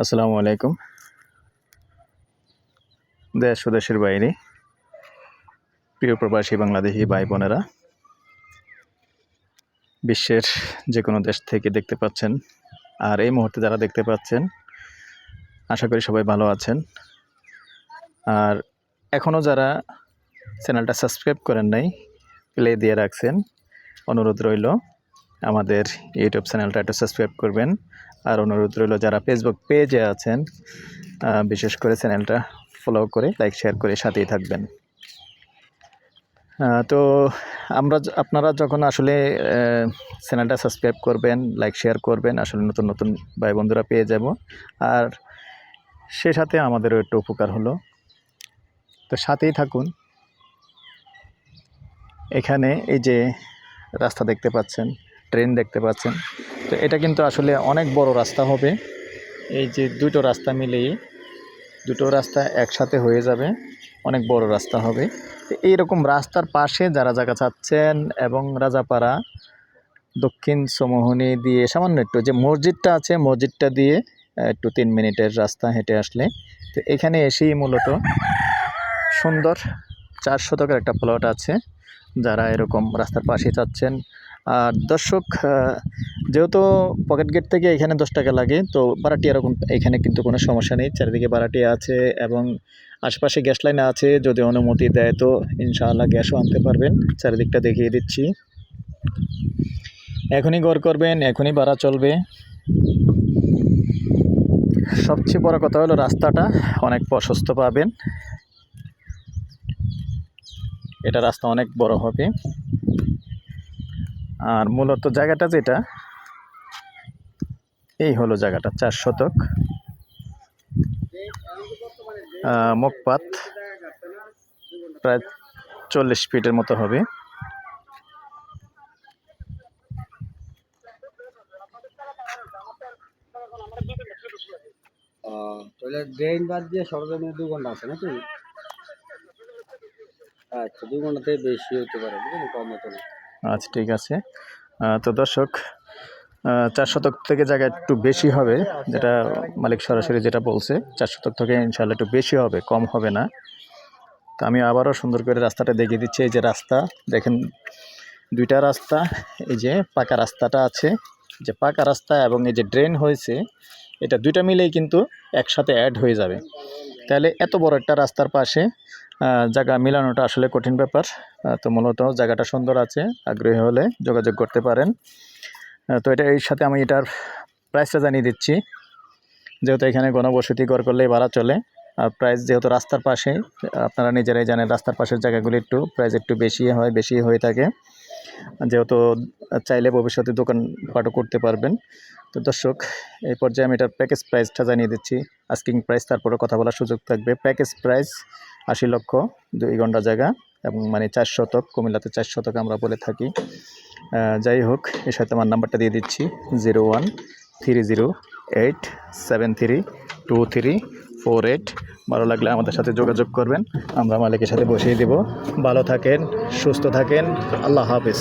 আসসালামু আলাইকুম। দেশ ও দেশের বাইরে। প্রিয় প্রবাসী বাংলাদেশি ভাই বোনেরা, বিশ্বের যে কোনো দেশ থেকে দেখতে পাচ্ছেন, আর এই মুহূর্তে যারা দেখতে পাচ্ছেন, আশা করি সবাই ভালো আছেন। আর এখনও যারা চ্যানেলটা সাবস্ক্রাইব করেন নাই, প্লে দিয়ে রাখছেন, অনুরোধ রইল। আমাদের ইউটিউব চ্যানেলটা একটু সাবস্ক্রাইব করবেন। আর অনুরোধ রইল যারা ফেসবুক পেজে আছেন বিশেষ করে চ্যানেলটা ফলো করে লাইক শেয়ার করে সাথেই থাকবেন। তো আমরা আপনারা যখন আসলে চ্যানেলটা সাবস্ক্রাইব করবেন লাইক শেয়ার করবেন, আসলে নতুন নতুন ভাই বন্ধুরা পেয়ে যাব। আর সে সাথে আমাদেরও একটু উপকার হলো। তো সাথেই থাকুন। এখানে এই যে রাস্তা দেখতে পাচ্ছেন ট্রেন দেখতে পাচ্ছেন। তো এটা কিন্তু আসলে অনেক বড় রাস্তা হবে। এই যে দুটো রাস্তা মিলেই দুটো রাস্তা একসাথে হয়ে যাবে। অনেক বড় রাস্তা হবে। তো এইরকম রাস্তার পাশে যারা জায়গা চাচ্ছেন এবং রাজাপাড়া, দক্ষিণ সমোহনী দিয়ে সামান্য একটু যে মসজিদটা আছে, মসজিদটা দিয়ে একটু তিন মিনিটের রাস্তা হেঁটে আসলে। তো এখানে এসেই মূলত সুন্দর চার শতকের একটা প্লট আছে। যারা এরকম রাস্তার পাশে চাচ্ছেন আর দর্শক যেহেতু পকেট গেট থেকে এখানে দশ টাকা লাগে, তো বারাটি এরকম এখানে কিন্তু কোনো সমস্যা নেই। চারিদিকে বারাটি আছে এবং আশেপাশে গ্যাস লাইন আছে, যদি অনুমতি দেয় তো ইনশাআল্লাহ গ্যাসও আনতে পারবেন। চারিদিকটা দেখিয়ে দিচ্ছি। এখনই গড় করবেন, এখনই ভাড়া চলবে। সবচেয়ে বড় কথা হলো রাস্তাটা, অনেক প্রশস্ত পাবেন। এটা রাস্তা অনেক বড় হবে। আর মূলত জায়গাটা যেটা, এই হলো জায়গাটা, চার শতক। মুখপাত প্রায় চল্লিশ ফিটের মতো হবে। ড্রেন বাদ দিয়ে সরজমিনে দু ঘণ্টা আছে নাকি? আচ্ছা দু ঘণ্টা থেকে বেশি হতে পারে কম হতো না। আচ্ছা ঠিক আছে। তো দর্শক চার শতক থেকে জায়গা একটু বেশি হবে, যেটা মালিক সরাসরি যেটা বলছে, চার শতক থেকে ইনশাল্লাহ একটু বেশি হবে, কম হবে না। তো আমি আবারও সুন্দর করে রাস্তাটা দেখিয়ে দিচ্ছি, এই যে রাস্তা, দেখেন দুইটা রাস্তা, এই যে পাকা রাস্তাটা আছে, যে পাকা রাস্তা এবং এই যে ড্রেন হয়েছে, এটা দুইটা মিলেই কিন্তু একসাথে অ্যাড হয়ে যাবে। তাহলে এত বড় একটা রাস্তার পাশে জায়গা মিলানোটা আসলে কঠিন ব্যাপার। তো মূলত জায়গাটা সুন্দর আছে, আগ্রহী হলে যোগাযোগ করতে পারেন। তো এটা এর সাথে আমি এটার প্রাইসটা জানিয়ে দিচ্ছি। যেহেতু এখানে গণবসতি ঘর করলেই ভাড়া চলে। আর প্রাইস যেহেতু রাস্তার পাশে, আপনারা নিজেরাই জানেন রাস্তার পাশের জায়গাগুলি একটু প্রাইস একটু বেশি হয়, বেশি হয়ে থাকে। যেহেতু চাইলে ভবিষ্যতে দোকানপাটও করতে পারবেন। তো দর্শক, এই পর্যায়ে আমি এটার প্যাকেজ প্রাইসটা জানিয়ে দিচ্ছি। আস্কিং প্রাইস তারপরে কথা বলার সুযোগ থাকবে। প্যাকেজ প্রাইস আশি লক্ষ, দুই ঘণ্টা জায়গা এবং মানে চার শতক, কুমিল্লাতে চার শতক আমরা বলে থাকি। যাই হোক, এর সাথে আমার নাম্বারটা দিয়ে দিচ্ছি, zero one three zero eight seven three two three four eight. ভালো লাগলে আমাদের সাথে যোগাযোগ করবেন। আমরা মালিকের সাথে বসিয়ে দেব। ভালো থাকেন, সুস্থ থাকেন। আল্লাহ হাফিজ।